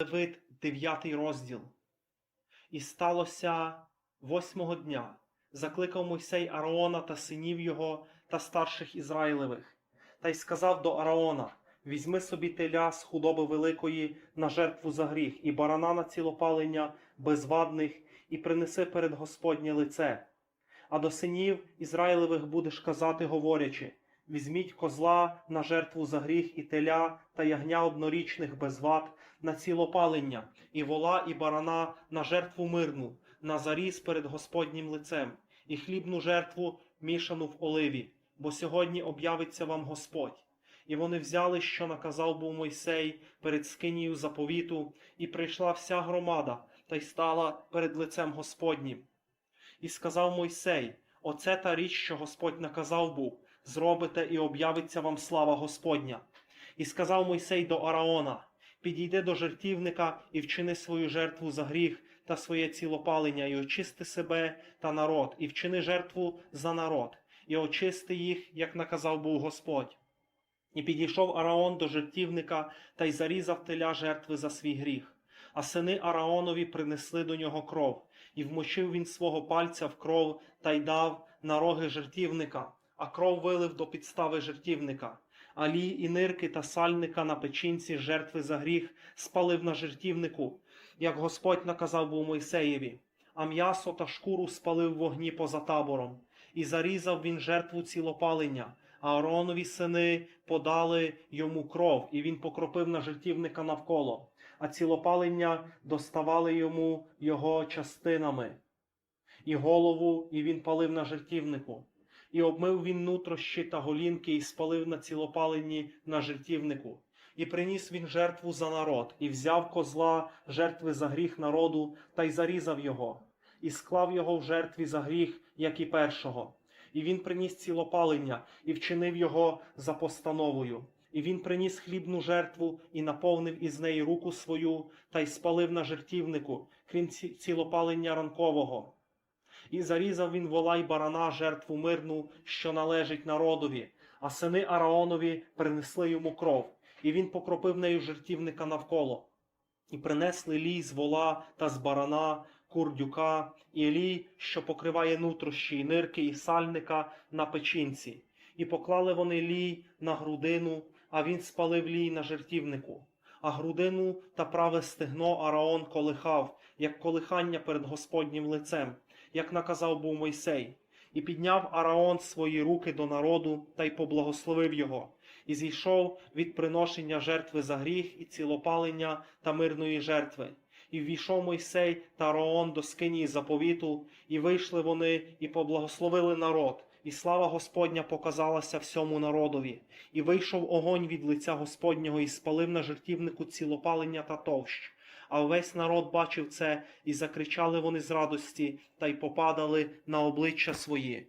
Левит, 9 розділ. І сталося восьмого дня. Закликав Мойсей Араона та синів його та старших Ізраїлевих, та й сказав до Араона: Візьми собі теля з худоби великої на жертву за гріх, і барана на цілопалення безвадних, і принеси перед Господнє лице. А до синів Ізраїлевих будеш казати, говорячи: Візьміть козла на жертву за гріх і теля та ягня однорічних без вад на цілопалення, і вола, і барана на жертву мирну, на заріз перед Господнім лицем, і хлібну жертву мішану в оливі, бо сьогодні об'явиться вам Господь. І вони взяли, що наказав був Мойсей перед скинію заповіту, і прийшла вся громада, та й стала перед лицем Господнім. І сказав Мойсей: Оце та річ, що Господь наказав був, зробите і об'явиться вам слава Господня. І сказав Мойсей до Араона: Підійди до жертівника і вчини свою жертву за гріх та своє цілопалення, і очисти себе та народ, і вчини жертву за народ, і очисти їх, як наказав був Господь. І підійшов Араон до жертівника та й зарізав теля жертви за свій гріх. А сини Араонові принесли до нього кров, і вмочив він свого пальця в кров та й дав на роги жертівника, а кров вилив до підстави жертівника. Алі і нирки та сальника на печінці жертви за гріх спалив на жертівнику, як Господь наказав був Мойсеєві, а м'ясо та шкуру спалив вогні поза табором, і зарізав він жертву цілопалення. Ааронові сини подали йому кров, і він покропив на жертівника навколо, а цілопалення доставали йому його частинами, і голову, і він палив на жертівнику. І обмив він нутрощі та голінки, і спалив на цілопаленні на жертівнику. І приніс він жертву за народ, і взяв козла жертви за гріх народу, та й зарізав його, і склав його в жертві за гріх, як і першого. І він приніс цілопалення, і вчинив його за постановою. І він приніс хлібну жертву і наповнив із неї руку свою, та й спалив на жертівнику, крім цілопалення ранкового. І зарізав він вола й барана жертву мирну, що належить народові, а сини Араонові принесли йому кров, і він покропив нею жертівника навколо. І принесли лій з вола та з барана, курдюка, і лій, що покриває нутрощі, і нирки і сальника на печінці. І поклали вони лій на грудину, а він спалив лій на жертівнику. А грудину та праве стегно Араон колихав, як колихання перед Господнім лицем, як наказав був Мойсей. І підняв Араон свої руки до народу та й поблагословив його, і зійшов від приношення жертви за гріх і цілопалення та мирної жертви. І ввійшов Мойсей та Араон до скинії заповіту, і вийшли вони і поблагословили народ, і слава Господня показалася всьому народові. І вийшов огонь від лиця Господнього, і спалив на жертівнику цілопалення та товщ. А увесь народ бачив це, і закричали вони з радості, та й попадали на обличчя свої.